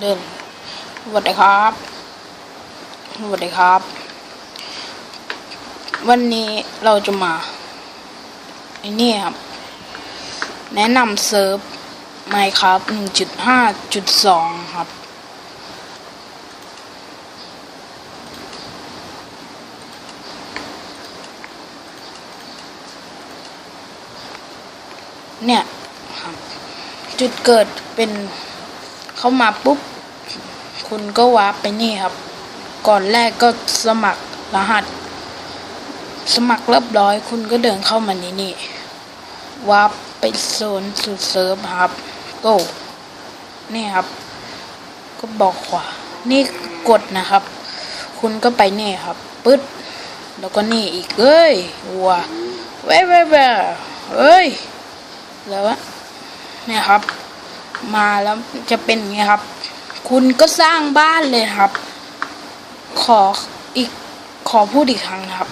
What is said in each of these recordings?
เดินสวัสดีครับสวัสดีครับ วันนี้เราจะมาไอ้นี่ครับ แนะนำเซิร์ฟไมครับหนึ่งจุดห้าจุดสองครับ เนี่ยครับจุดเกิดเป็น เข้ามาปุ๊บ คุณก็วาร์ปไปนี่ครับ ก่อนแรกก็สมัครรหัส สมัครเรียบร้อย คุณก็เดินเข้ามานี่นี่วาร์ปไปโซนสุดเซิร์ฟครับโก้นี่ครับ ก็บอกขวา นี่กดนะครับ คุณก็ไปนี่ครับปึ๊ดแล้วก็นี่อีกเอ้ยวัวเว้ยเว้ยเว้ยเอ้ยแล้วเนี่ยครับ มาแล้วจะเป็นอย่างนี้ครับ คุณก็สร้างบ้านเลยครับ ขออีกขอพูดอีกครั้งนะครับ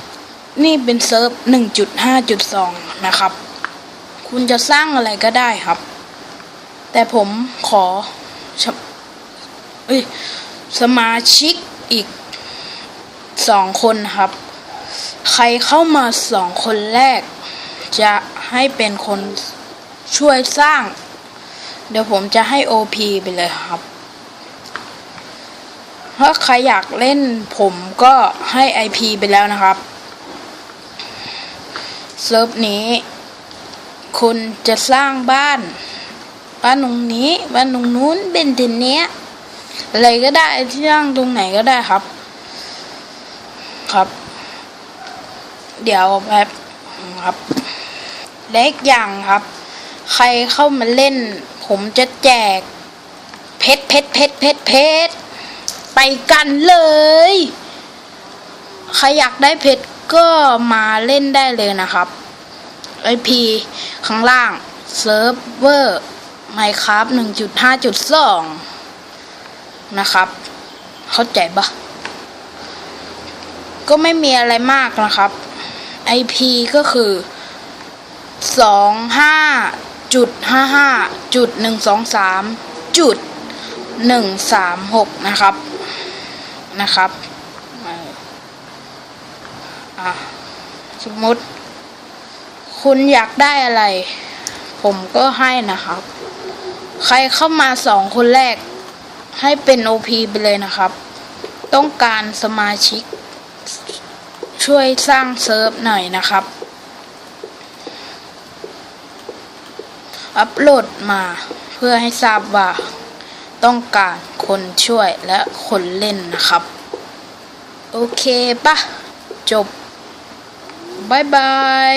นี่เป็นเซิร์ฟหนึ่งจุดห้าจุดสองนะครับ คุณจะสร้างอะไรก็ได้ครับ แต่ผมขอสมาชิกอีกสองคนครับ ใครเข้ามาสองคนแรก จะให้เป็นคนช่วยสร้าง เดี๋ยวผมจะให้ OP ไปเลยครับ ถ้าใครอยากเล่นผมก็ให้ IP ไปแล้วนะครับ เซิร์ฟนี้ คุณจะสร้างบ้าน บ้านตรงนี้ บ้านตรงนู้นเป็นทีเนี้ย อะไรก็ได้ที่สร้างตรงไหนก็ได้ครับ ครับ เดี๋ยวแป๊บครับ เล็กอย่างครับ ใครเข้ามาเล่น ผมจะแจก เพชรเพชรเพชรเพชรเพชรไปกันเลย ใครอยากได้เพชรก็มาเล่นได้เลยนะครับ IP ข้างล่างเซิร์ฟเวอร์ Minecraft 1.5.2 นะครับ เข้าใจปะก็ไม่มีอะไรมากนะครับ IP ก็คือสองห้า จุดห้าห้าจุดหนึ่งสองสามจุดหนึ่งสามหกนะครับนะครับสมมติ คุณอยากได้อะไร ผมก็ให้นะครับ ใครเข้ามาสองคนแรก ให้เป็น OP ไปเลยนะครับ ต้องการสมาชิก ช่วยสร้างเซิร์ฟหน่อยนะครับ อัปโหลดมาเพื่อให้ทราบว่า ต้องการคนช่วยและคนเล่นนะครับ โอเคปะจบบายบาย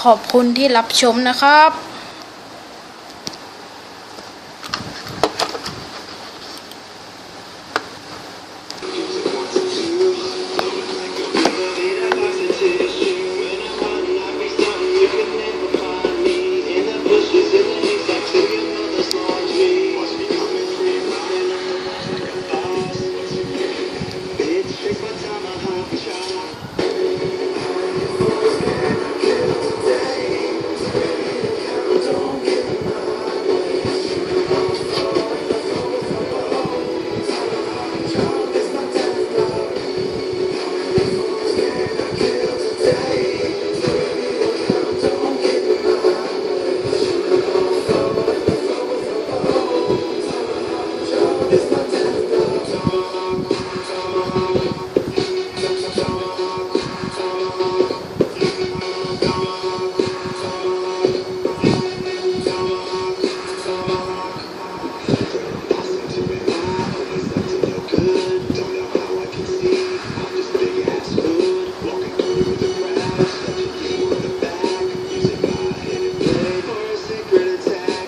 ขอบคุณที่รับชมนะครับ